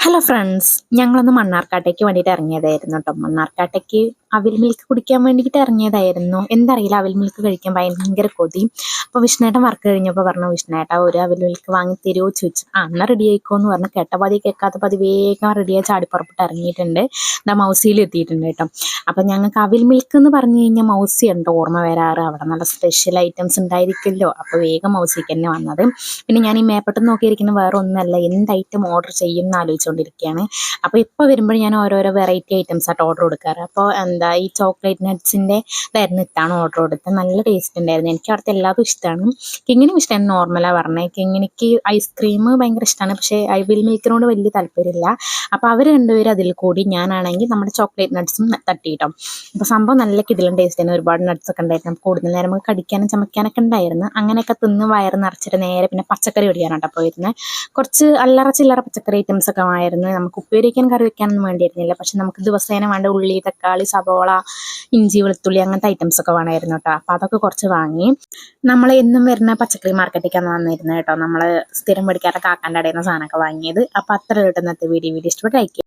Hello friends ഞങ്ങളൊന്ന് മണ്ണാർക്കാട്ടേക്ക് വേണ്ടിയിട്ട് ഇറങ്ങിയതായിരുന്നു കേട്ടോ മണ്ണാർക്കാട്ടേക്ക് അവിൽ മിൽക്ക് കുടിക്കാൻ വേണ്ടിയിട്ട് ഇറങ്ങിയതായിരുന്നു. എന്തറിയില്ല അവിൽ മിൽക്ക് കഴിക്കാൻ ഭയങ്കര കൊതി. അപ്പോൾ വിഷ്ണേട്ടൻ വർക്ക് കഴിഞ്ഞപ്പോൾ പറഞ്ഞു വിഷ്ണേട്ട ഒരു അവിൽ മിൽക്ക് വാങ്ങി തരുമോ ചോദിച്ചു. ആ എന്നാൽ റെഡി ആയിക്കോ എന്ന് പറഞ്ഞു. കേട്ട പതി കേൾക്കാത്ത പതി വേഗം റെഡിയായി ചാടിപ്പുറപ്പെട്ട് ഇറങ്ങിയിട്ടുണ്ട്. എന്താ മൗസിയിൽ എത്തിയിട്ടുണ്ട് കേട്ടോ. അപ്പം ഞങ്ങൾക്ക് അവിൽ മിൽക്ക് എന്ന് പറഞ്ഞു കഴിഞ്ഞാൽ മൗസി ഉണ്ട് ഓർമ്മ വരാറ്. അവിടെ നല്ല സ്പെഷ്യൽ ഐറ്റംസ് ഉണ്ടായിരിക്കുമല്ലോ. അപ്പോൾ വേഗം മൗസിക്ക് തന്നെ വന്നത്. പിന്നെ ഞാൻ ഈ മേപ്പെട്ട് നോക്കിയിരിക്കുന്ന വേറെ ഒന്നല്ല എന്ത് ഐറ്റം ഓർഡർ ചെയ്യും എന്ന് ആലോചിച്ചുകൊണ്ടിരിക്കുകയാണ്. അപ്പോൾ ഇപ്പോൾ വരുമ്പോൾ ഞാൻ ഓരോരോ വെറൈറ്റി ഐറ്റംസ് ആയിട്ട് ഓർഡർ കൊടുക്കാറ്. അപ്പോൾ എന്താ ഈ ചോക്ലേറ്റ് നട്ട്സിന്റെ ഇതായിരുന്നു ഇത്താണ് ഓർഡർ കൊടുത്തത്. നല്ല ടേസ്റ്റ് ഉണ്ടായിരുന്നു. എനിക്ക് അവിടുത്തെ എല്ലാതും ഇഷ്ടമാണ് കിങ്ങിനും ഇഷ്ടമാണ് നോർമലാണ് പറഞ്ഞത്. കിങ്ങിനിക്ക് ഐസ്ക്രീം ഭയങ്കര ഇഷ്ടമാണ് പക്ഷേ ഐ വിൽ മിൽക്കിനോട് വലിയ താല്പര്യമില്ല. അപ്പോൾ അവർ രണ്ടുപേരും അതിൽ കൂടി ഞാനാണെങ്കിൽ നമ്മുടെ ചോക്ലേറ്റ് നട്ട്സും തട്ടിയിട്ടോ. അപ്പോൾ സംഭവം നല്ല കിടിലൻ ടേസ്റ്റ് ആണ്. ഒരുപാട് നട്ട്സ് ഒക്കെ ഉണ്ടായിരുന്നു. കൂടുതൽ നേരം നമുക്ക് കടിക്കാനും ചമയ്ക്കാനൊക്കെ ഉണ്ടായിരുന്നു. അങ്ങനെയൊക്കെ തിന്ന് വയറ് നിറച്ചിട്ട് നേരെ പിന്നെ പച്ചക്കറി ഒടിയാനാട്ടോ പോയിരുന്നത് കുറച്ച് അല്ലറ ചില്ലറ പച്ചക്കറി ഐറ്റംസ് ഒക്കെ ആയിരുന്നു. നമുക്ക് ഉപ്പേരിക്കാൻ കറി വെക്കാനൊന്നും വേണ്ടിയിരുന്നില്ല. പക്ഷെ നമുക്ക് ദിവസേന വേണ്ട ഉള്ളി തക്കാളി സവോള ഇഞ്ചി വെളുത്തുള്ളി അങ്ങനത്തെ ഐറ്റംസ് ഒക്കെ വേണമായിരുന്നു കേട്ടോ അപ്പോൾ അതൊക്കെ കുറച്ച് വാങ്ങി. നമ്മൾ എന്നും വരുന്ന പച്ചക്കറി മാർക്കറ്റിലേക്കാണ് വന്നിരുന്നത് കേട്ടോ നമ്മൾ സ്ഥിരം മേടിക്കാറ് കാക്കാന്റെ നിന്ന് സാധനമൊക്കെ വാങ്ങിയത്. അപ്പോൾ അത്ര കിട്ടുന്നത്തെ വീഡിയോ. വീഡിയോ ഇഷ്ടപ്പെട്ട് ലൈക്ക്